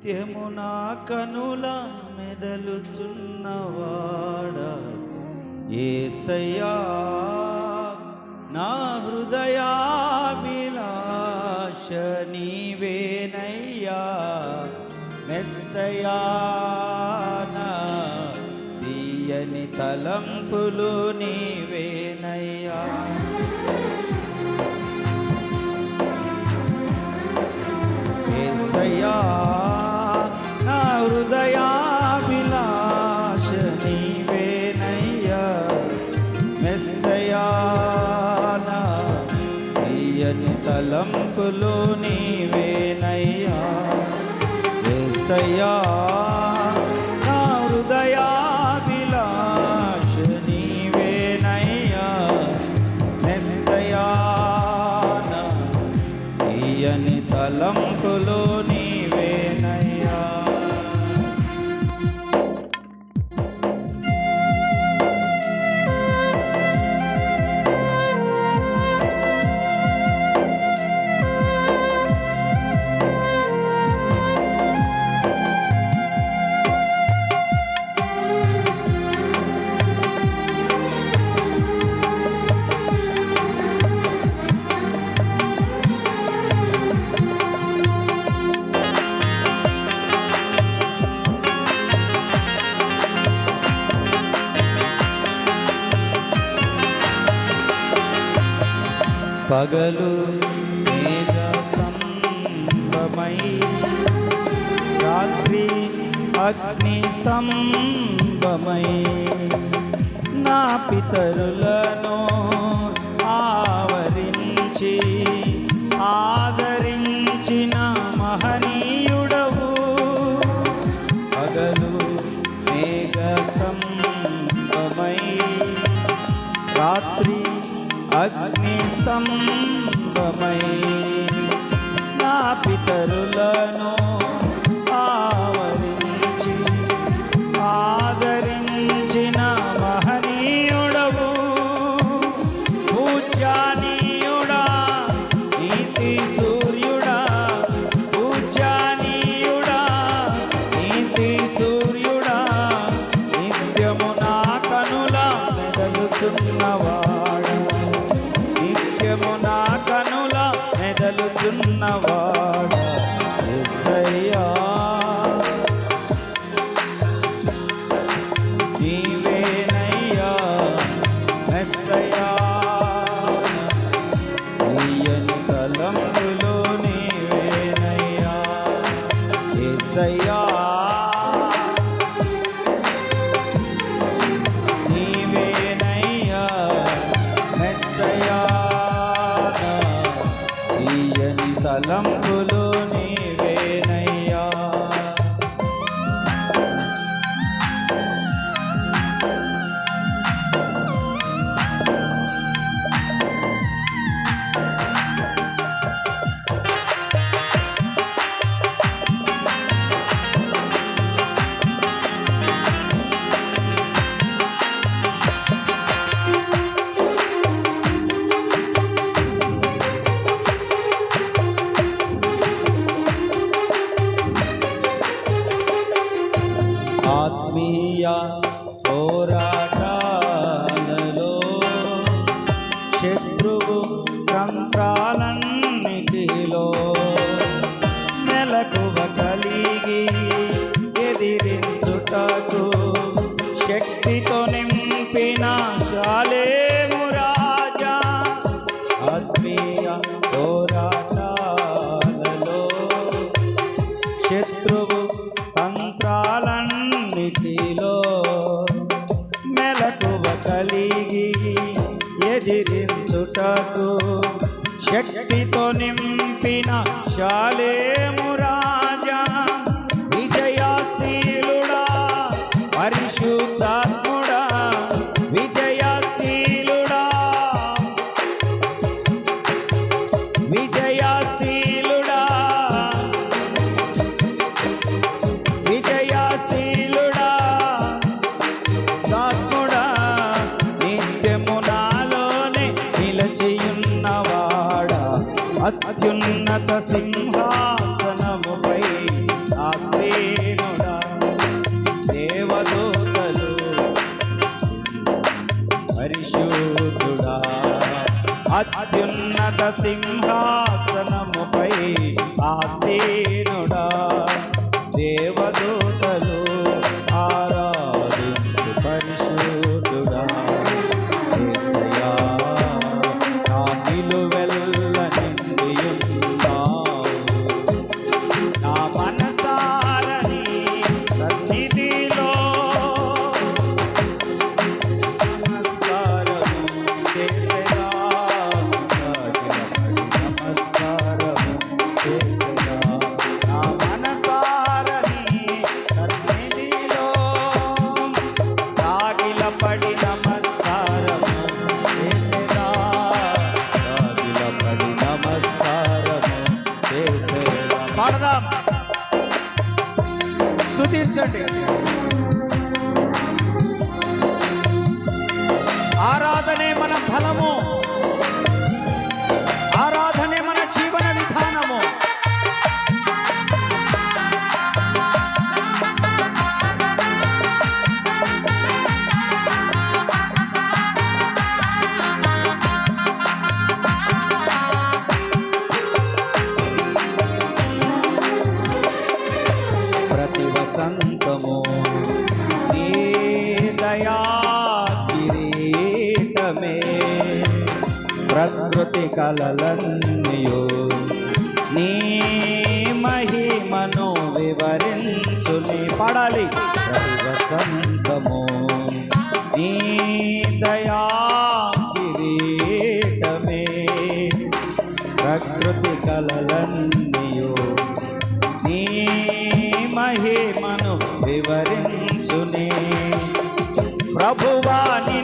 నిత్యము నా కనుల మెదలుచున్నవాడ? ఏసయ్యా నా హృదయాభిలాష నీవేనయ్యా. మెస్సయా నా తీయని తలంపులు నీవేనయ్యా. నీవేనయ్యా మెస్సయా నా తీయని పగలు మేఘ స్తంభమై రాత్రి అగ్ని స్తంభమై నా పితరులను ఆవరించి ఆదరించిన మహనీయుడవు. పగలు మేఘ స్తంభమై రాత్రి అగ్ని స్తంభమై నా పితరులను మెదలుచున్నవాడ Para enxutar పరిశోధుడా అత్యున్నత సింహాసనముపై ఆసీనుడా. దేవత నాటి కలలన్నయో. నీ మహిమను వివరించు నీ పడాలి రవి వసంతము నీ దయా కిరీటమే ప్రకృతి కలలన్నయో. నీ మహిమను వివరించునే ప్రభువాని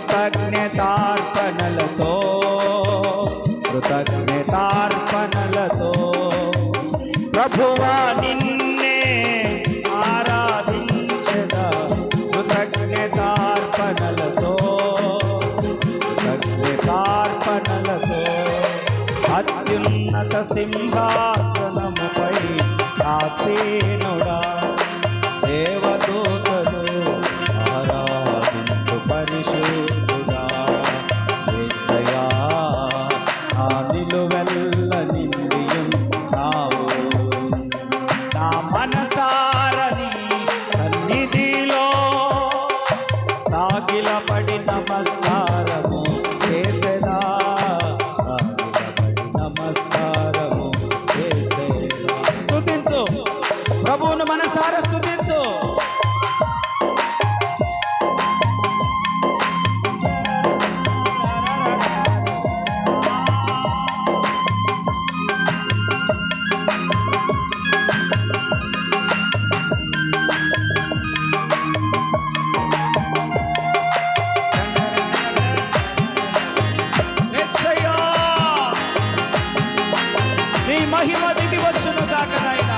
కృతజ్ఞతార్పణలతో కృతజ్ఞతార్పణలతో. ప్రభువా నిన్నే ఆరాధించద కృతజ్ఞతార్పణలతో కృతజ్ఞతార్పణలతో. అత్యున్నత సింహాసనముపై ఆసీనుడా దేవ మహిమ దిగి వచ్చును కాక నాయన.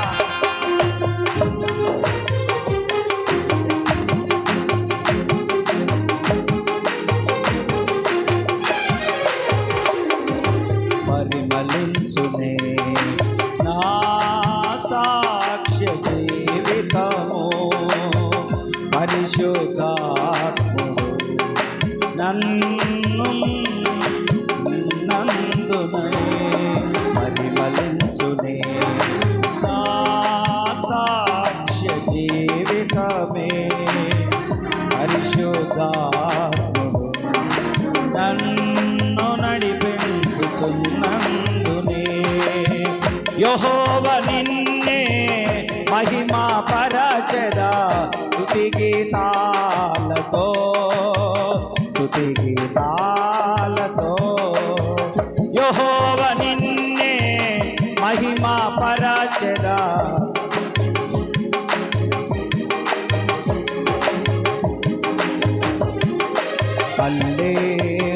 see. Sunday.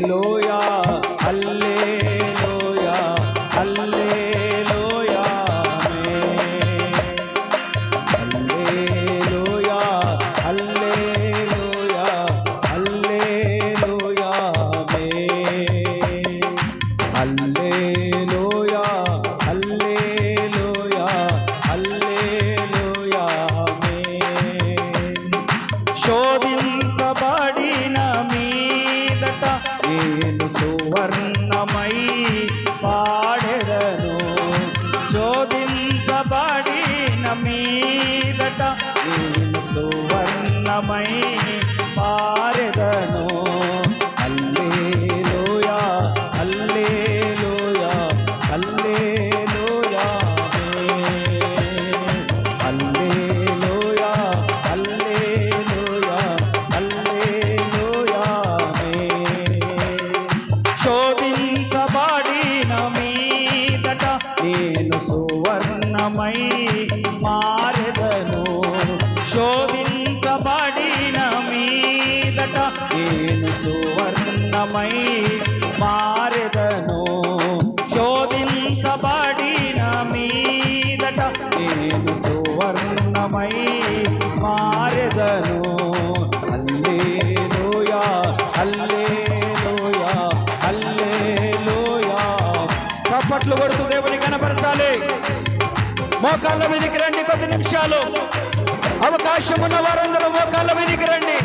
మై పాడెదను. శోధించబడిన మీదట సువర్ణమై సువర్ణమై మారెదను. శోధించబడిన మీదట నేను సువర్ణమై మారెదను. శోధించబడిన మీదట నేను సువర్ణమై మారెదను. హల్లెలూయా హల్లెలూయా హల్లెలూయా. చప్పట్లు కొడుతూ మోకాళ్ళ మీదకి రండి కొద్ది నిమిషాలు. అవకాశం ఉన్న వారందరూ మోకాళ్ళ మీదకి రండి.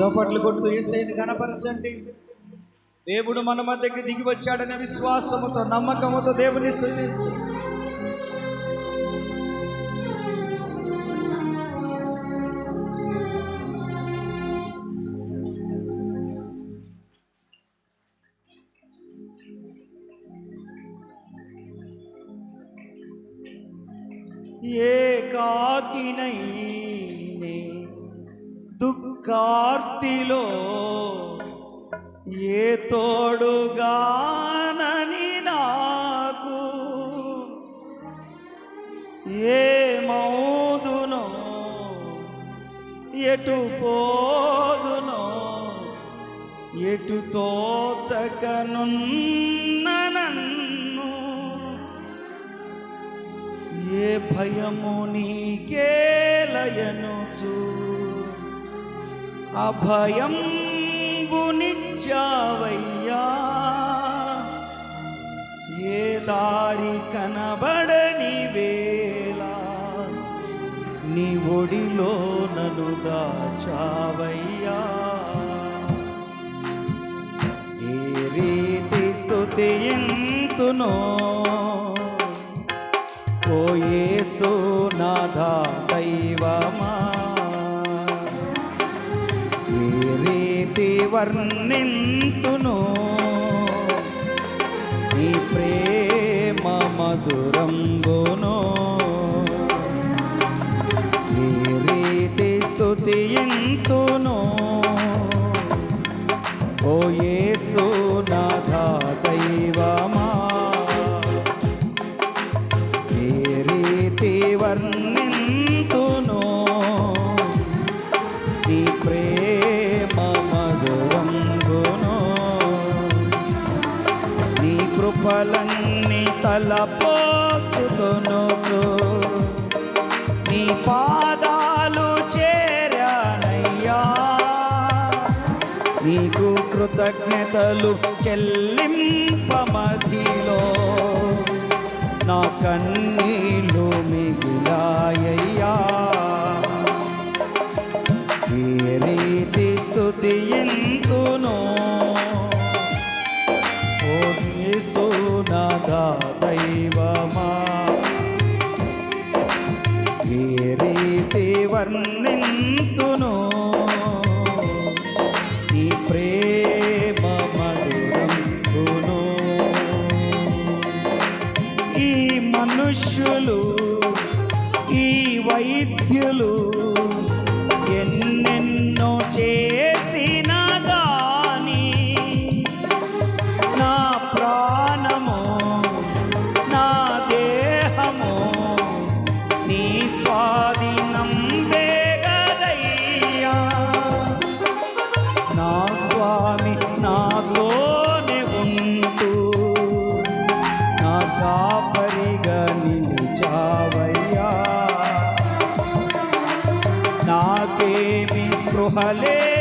చోపట్లు కొడుతూ ఏసైని కనపరచండి. దేవుడు మన మధ్యకి దిగి వచ్చాడనే విశ్వాసముతో నమ్మకముతో దేవుని స్థుతించు. ఏకాకినైనే దుఃఖార్తిలో ఏ తోడుగానని నాకు? ఏ మౌదునో? ఎటు పోదునో? ఎటు తోచకనున్న నన్ను ఏ భయము చూ అభయం బునిచ్చావయ్యా ఏ దారి కనబడని వేళ నీ ఒడిలో నను దాచావయ్యా. ఏ రీతి స్థుతి ఎంతునో ఓ యేసు నాథా దైవమా వర్ణింతును. నీ ప్రేమ మధురంబును నీకు కృతజ్ఞతలు చెల్లింపమదిలో నా కన్నీళ్ళు మిగిలాయ్యా trabalhei.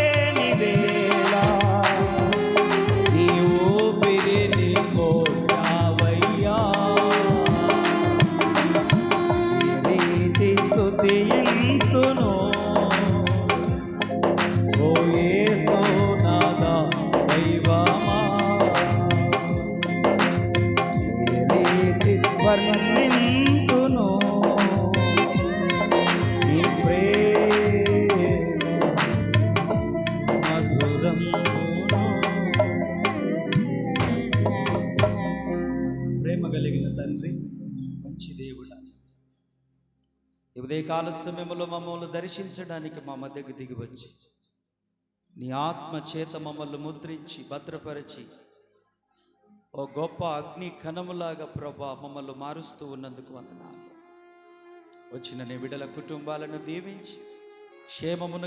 ఈ సమయంలో మమ్మల్ని దర్శించడానికి మా మధ్యకు దిగివచ్చి నీ ఆత్మ చేత మమ్మల్ని ముద్రించి భద్రపరిచి ఓ గొప్ప అగ్ని కణములాగా ప్రభా మమ్మల్ని మారుస్తూ ఉన్నందుకు వందనాలు. వచ్చిన నీ విడల కుటుంబాలను దీవించి క్షేమమును